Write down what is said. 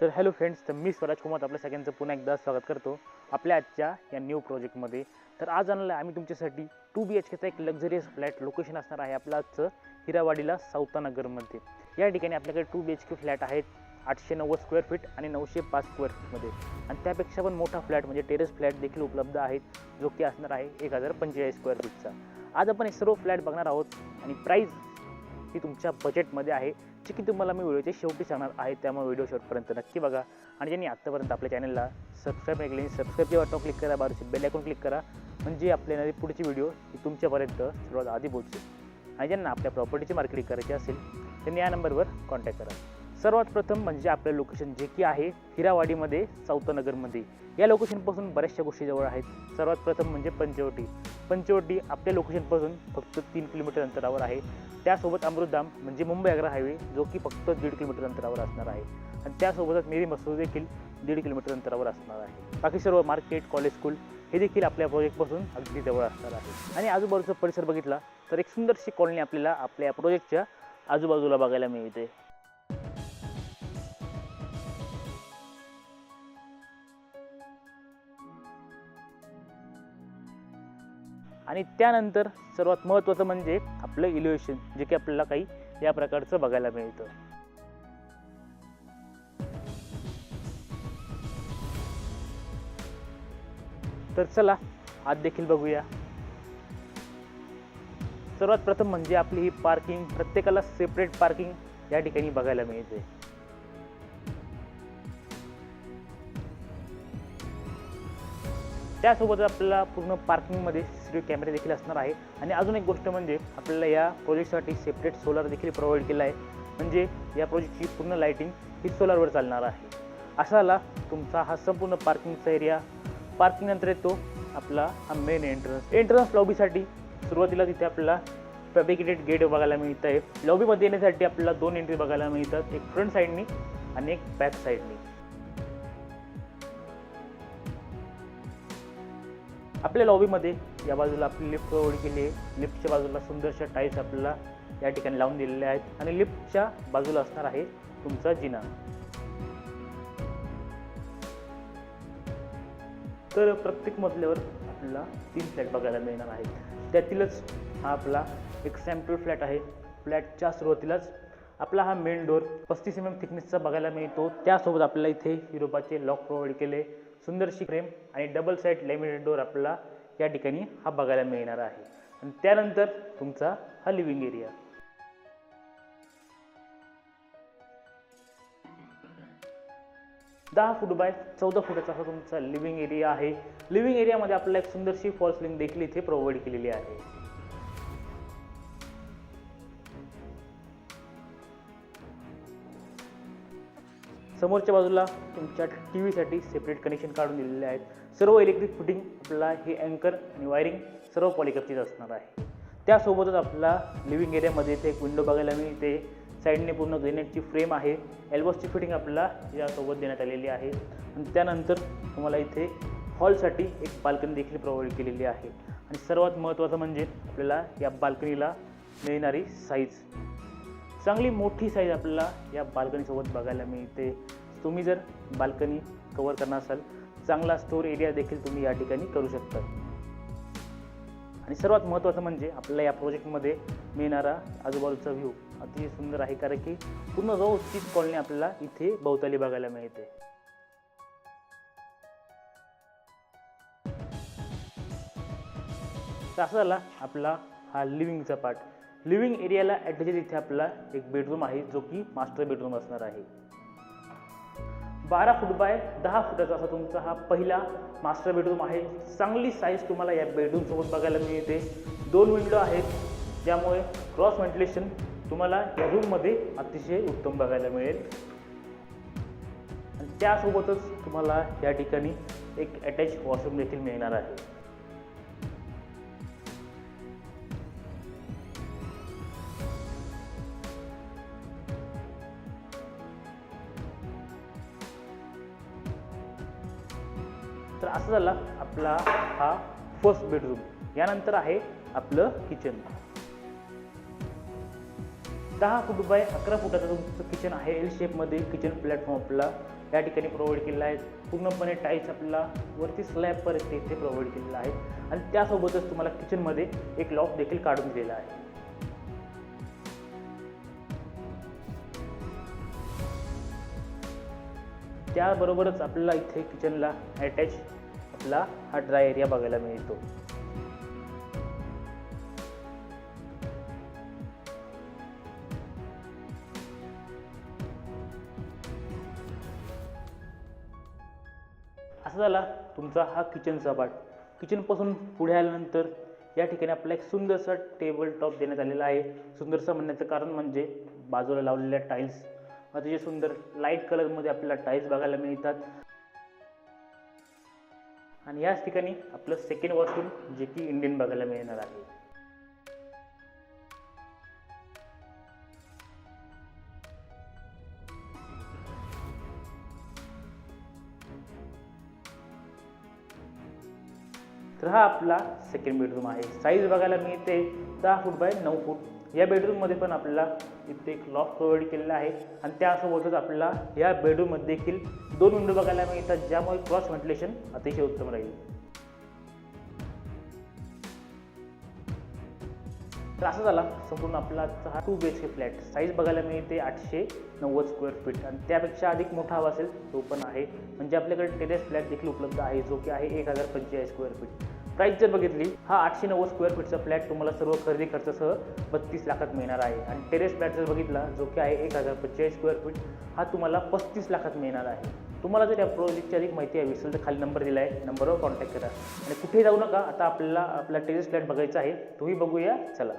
तर hello friends तर मी स्वराज कुमार आपल्या सगळ्यांचं पुन्हा एकदा स्वागत करतो आपल्या आजच्या या न्यू प्रोजेक्टमध्ये तर आज आणलं आहे आम्ही तुमच्यासाठी टू बी एच केचा एक लक्झरियस फ्लॅट लोकेशन असणार आहे आपलं आजचं हिरावाडीला सावतानगरमध्ये या ठिकाणी आपल्याकडे two B H K flat आहेत. आठशे नव्वद स्क्वेअर फीट आणि नऊशे पाच स्क्वेअर फीटमध्ये आणि त्यापेक्षा पण मोठा फ्लॅट म्हणजे टेरेस फ्लॅट देखील उपलब्ध आहेत जो की असणार आहे एक हजार पंचेचाळीस स्क्वेअर फीटचा आज आपण हे सर्व फ्लॅट बघणार आहोत आणि प्राईस ही तुमच्या बजेटमध्ये आहे जी की तुम्हाला मी व्हिडिओच्या शेवटी सांगणार आहे त्यामुळे व्हिडिओ शेवटपर्यंत नक्की बघा. आणि ज्यांनी आत्तापर्यंत आपल्या चॅनलला सबस्क्राईब नाही केली सबस्क्राईबच्या बटन क्लिक करा बाजूची बेल आयकॉन क्लिक करा म्हणजे आपल्या येणारी पुढची व्हिडिओ ही तुमच्यापर्यंत सर्वात आधी पोहोचेल. आणि ज्यांना आपल्या प्रॉपर्टीची मार्केटिंग करायची असेल त्यांनी या नंबरवर कॉन्टॅक्ट करा. सर्वात प्रथम म्हणजे आपलं लोकेशन जे की आहे हिरावाडीमध्ये सौतनगरमध्ये या लोकेशनपासून बऱ्याचशा गोष्टी जवळ आहेत. सर्वात प्रथम म्हणजे पंचवटी. पंचवटी आपल्या लोकेशनपासून फक्त तीन किलोमीटर अंतरावर आहे. त्यासोबत अमृतधाम म्हणजे मुंबई आग्रा हायवे जो की फक्त दीड किलोमीटर अंतरावर असणार आहे. आणि त्यासोबतच मेरी मसूर देखील दीड किलोमीटर अंतरावर असणार आहे. बाकी सर्व मार्केट कॉलेज स्कूल हे देखील आपल्या प्रोजेक्टपासून अगदी जवळ असणार आहे. आणि आजूबाजूचा परिसर बघितला तर एक सुंदरशी कॉलनी आपल्याला आपल्या प्रोजेक्टच्या आजूबाजूला बघायला मिळते. आणि त्यानंतर सर्वात महत्त्वाचं म्हणजे आपलं इल्युएशन जे की आपल्याला काही या प्रकारचं बघायला मिळतं. तर चला आज देखील बघूया. सर्वात प्रथम म्हणजे आपली ही पार्किंग प्रत्येकाला सेपरेट पार्किंग या ठिकाणी बघायला मिळते. त्यासोबत आपल्याला पूर्ण पार्किंगमध्ये सी कॅमेरे देखील असणार आहे. आणि अजून एक गोष्ट म्हणजे आपल्याला या प्रोजेक्टसाठी सेपरेट सोलार देखील प्रोव्हाइड केला आहे. म्हणजे या प्रोजेक्टची पूर्ण लाईटिंग ही सोलारवर चालणार आहे. असा आला तुमचा हा संपूर्ण पार्किंगचा एरिया पार्किंग नंतर येतो आपला हा मेन एंट्रन्स एंट्रन्स लॉबीसाठी सुरुवातीला तिथे आपल्याला फॅब्रिकेटेड गेट बघायला मिळत आहे. लॉबीमध्ये येण्यासाठी आपल्याला दोन एंट्री बघायला मिळतात. एक फ्रंट साईडनी आणि एक बॅक साईडनी आपल्या लॉबीमध्ये या बाजूला आपली लिफ्ट प्रोव्हाइड केली आहे. लिफ्टच्या बाजूला सुंदरशा टाईल्स आपल्याला या ठिकाणी लावून दिलेल्या आहेत. आणि लिफ्टच्या बाजूला असणार आहे तुमचा जिना. तर प्रत्येक मजल्यावर आपल्याला तीन फ्लॅट बघायला मिळणार आहेत. त्यातीलच हा आपला एक सॅम्पल फ्लॅट आहे. फ्लॅटच्या सुरुवातीलाच आपला हा मेन डोर पस्तीस एम एम थिकनेसचा बघायला मिळतो. त्यासोबत आपल्याला इथे युरोपाचे लॉक प्रोव्हाइड केले. सुंदरशी फ्रेम आणि डबल साईड लॅमिनेट डोर आपल्याला या ठिकाणी हा बघायला मिळणार आहे. आणि त्यानंतर तुमचा हा लिव्हिंग एरिया दहा फूट बाय चौदा फुटाचा हा तुमचा लिव्हिंग एरिया आहे. लिव्हिंग एरियामध्ये आपल्याला एक सुंदरशी फॉल्स लिंक देखील इथे प्रोव्हाइड केलेली आहे. समोरच्या बाजूला तुमच्या टी व्हीसाठी सेपरेट कनेक्शन काढून दिलेले आहेत. सर्व इलेक्ट्रिक फिटिंग आपला हे अँकर आणि वायरिंग सर्व पॉलिकपचीच असणार आहे. त्यासोबतच आपला लिव्हिंग एरियामध्ये इथे एक विंडो बघायला मिळते. साईडने पूर्ण ग्रेनेटची फ्रेम आहे. एल्बोसची फिटिंग आपल्याला यासोबत देण्यात आलेली आहे. आणि त्यानंतर तुम्हाला इथे हॉलसाठी एक बाल्कनी देखील प्रोव्हाइड केलेली आहे. आणि सर्वात महत्त्वाचं म्हणजे आपल्याला या बाल्कनीला मिळणारी साईज चांगली मोठी साईज आपल्याला या बाल्कनीसोबत बघायला मिळते. तुम्ही जर बाल्कनी कवर करणार असाल चांगला स्टोर एरिया देखील तुम्ही या ठिकाणी करू शकता. आणि सर्वात महत्त्वाचं म्हणजे आपल्याला या प्रोजेक्टमध्ये मिळणारा आजूबाजूचा व्ह्यू अतिशय सुंदर आहे कारण की पूर्ण व्यवस्थित कॉलनी आपल्याला इथे भोवताली बघायला मिळते. तर असं झाला आपला हा लिव्हिंगचा पार्ट लिव्हिंग एरियाला ॲटॅचेड इथे आपला एक बेडरूम आहे जो की मास्टर बेडरूम असणार आहे. बारा फूट बाय दहा फुटाचा असा तुमचा हा पहिला मास्टर बेडरूम आहे. चांगली साईज तुम्हाला या बेडरूमसोबत बघायला मिळते. दोन विंडो आहेत ज्यामुळे क्रॉस व्हेंटिलेशन तुम्हाला या रूममध्ये अतिशय उत्तम बघायला मिळेल. आणि त्यासोबतच तुम्हाला या ठिकाणी एक अटॅच वॉशरूम देखील मिळणार आहे. असं झाला आपला हा फर्स्ट बेडरूम यानंतर आहे आपलं किचन दहा फूट बाय अकरा फुटाचं तुमचं किचन आहे. एल शेपमध्ये किचन प्लॅटफॉर्म आपला. या ठिकाणी प्रोव्हाइड केलेला आहे. पूर्णपणे टाईल्स आपला वरती स्लॅबपर्यंत इथे प्रोव्हाइड केलेला आहे. आणि त्यासोबतच तुम्हाला किचनमध्ये एक लॉक देखील काढून दिलेला आहे. त्याबरोबरच आपल्याला इथे किचनला अटॅच आपला हा ड्राय एरिया बघायला मिळतो. असा झाला तुमचा हा किचनचा पार्ट किचनपासून पुढे आल्यानंतर या ठिकाणी आपल्याला एक सुंदरसा टेबल टॉप देण्यात आलेला आहे. सुंदरसा म्हणण्याचं कारण म्हणजे बाजूला लावलेल्या टाईल्स अतिशय सुंदर लाइट कलरमध्ये आपल्याला टाईल्स बघायला मिळतात. आणि याच ठिकाणी आपलं सेकंड वॉशरूम जे की इंडियन बघायला मिळणार आहे. तर हा आपला सेकंड बेडरूम आहे. साईज बघायला मिळते दहा फूट बाय नऊ फूट या बेडरूममध्ये पण आपल्याला इथे एक लॉक प्रोव्हाइड केलेला आहे. आणि त्यासोबतच आपल्याला या बेडरूममध्ये देखील दोन विंडो बघायला मिळतात ज्यामुळे क्रॉस व्हेंटिलेशन अतिशय उत्तम राहील. तर असं झाला संपूर्ण आपला हा two B H K flat size बघायला मिळते आठशे नव्वद स्क्वेअर फीट आणि त्यापेक्षा अधिक मोठा हवा असेल तो पण आहे. म्हणजे आपल्याकडे टेरेस फ्लॅट देखील उपलब्ध आहे जो की आहे एक हजार पंचेचाळीस स्क्वेअर फीट प्राईस जर बघितली हा आठशे नव्वद स्क्वेअर फीटचा फ्लॅट तुम्हाला सर्व खरेदी खर्चासह बत्तीस लाखात मिळणार आहे. आणि टेरेस फ्लॅट जर बघितला जो की आहे एक हजार पंचेचाळीस स्क्वेअर फीट हा तुम्हाला पस्तीस लाखात मिळणार आहे. तुम्हाला जर या प्रोजेक्टची अधिक माहिती हवी असेल तर खाली नंबर दिला आहे. नंबरवर कॉन्टॅक्ट करा. आणि कुठेही जाऊ नका आता आपल्याला आपला टेरेस फ्लॅट बघायचा आहे तोही बघूया. चला.